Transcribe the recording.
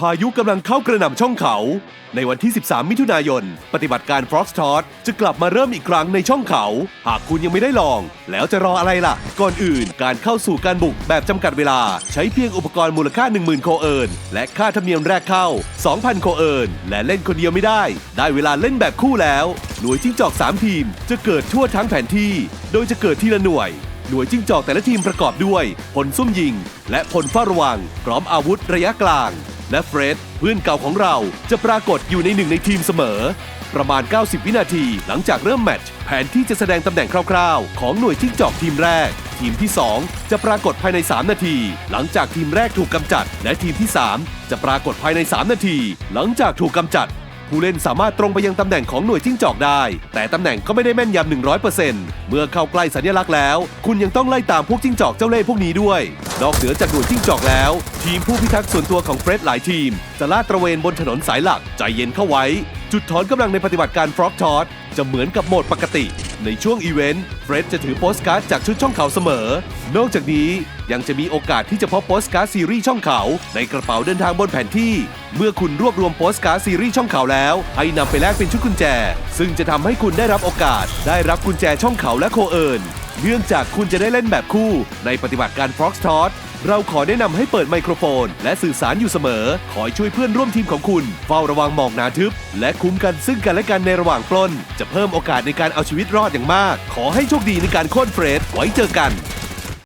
พายุกำลังเข้ากระหน่ำช่องเขา ในวันที่ 13 มิถุนายน ปฏิบัติการ Frost t o s จะกลับมาเริ่มอีกครั้งในช่องเขา หากคุณยังไม่ได้ลอง แล้วจะรออะไรล่ะ ก่อนอื่นการเข้าสู่การบุกแบบจำกัดเวลา ใช้เพียงอุปกรณ์มูลค่า 10,000 โคเอิร์นและค่าธรรมเนียมแรกเข้า 2,000 โคเอิร์นและเล่นคนเดียวไม่ได้ ได้เวลาเล่นแบบคู่แล้ว หน่วยจิ้งจอก 3 ทีม จะเกิดทั่วทั้งแผนที่ โดยจะเกิดทีละหน่วยหน่วยจิ้งจอกแต่ละทีมประกอบด้วยพลซุ่มยิง และพลเฝ้าระวังพร้อมอาวุธระยะกลาง และเฟรดเพื่อนเก่าของเราจะปรากฏอยู่ในหนึ่งในทีมเสมอ ประมาณ 90 วินาทีหลังจากเริ่มแมตช์แผนที่จะแสดงตำแหน่งคร่าวๆ ของหน่วยจิ้งจอกทีมแรก ทีมที่ 2 จะปรากฏภายใน 3 นาที หลังจากทีมแรกถูกกำจัด และทีมที่ 3 จะปรากฏภายใน 3 นาที หลังจากถูกกำจัด ผู้เล่นสามารถตรงไปยังตำแหน่งของหน่วยจิ้งจอกได้ แต่ตำแหน่งก็ไม่ได้แม่นยำ100%เมื่อเข้าใกล้สัญลักษณ์แล้ว คุณยังต้องไล่ตามพวกจิ้งจอกเจ้าเล่ห์พวกนี้ด้วย นอกเหนือจากหน่วยจิ้งจอกแล้ว ทีมผู้พิทักษ์ส่วนตัวของเฟร็ดหลายทีม จะลาดตระเวนบนถนนสายหลักใจเย็นเข้าไว้ จุดถอนกำลังในปฏิบัติการฟรอกทอสจะเหมือนกับโหมดปกติ ในช่วงอีเวนต์เฟร็ดจะถือโปสการ์ดจากชุดช่องเขาเสมอ นอกจากนี้ยังจะมีโอกาสที่จะพบโปสการ์ดซีรีส์ช่องเขา ในกระเป๋าเดินทางบนแผนที่ เมื่อคุณรวบรวมโปสการ์ดซีรีส์ช่องเขาแล้ว ให้นำไปแลกเป็นชุดกุญแจ ซึ่งจะทำให้คุณได้รับโอกาส ได้รับกุญแจช่องเขาและโคเอิร์นเนื่องจากคุณจะได้เล่นแบบคู่ในปฏิบัติการ Fox t o s เราขอแนะนำให้เปิดไมโครโฟน และสื่อสารอยู่เสมอคอช่วยเพื่อนร่วมทีมของคุณ เฝ้าระวังหมอกหนาทึบ และคุ้มกันซึ่งกันและกันในระหว่างปล้น จะเพิ่มโอกาสในการเอาชีวิตรอดอย่างมาก ขอให้โชคดีในการโค่นเฟรดไว้เจอกัน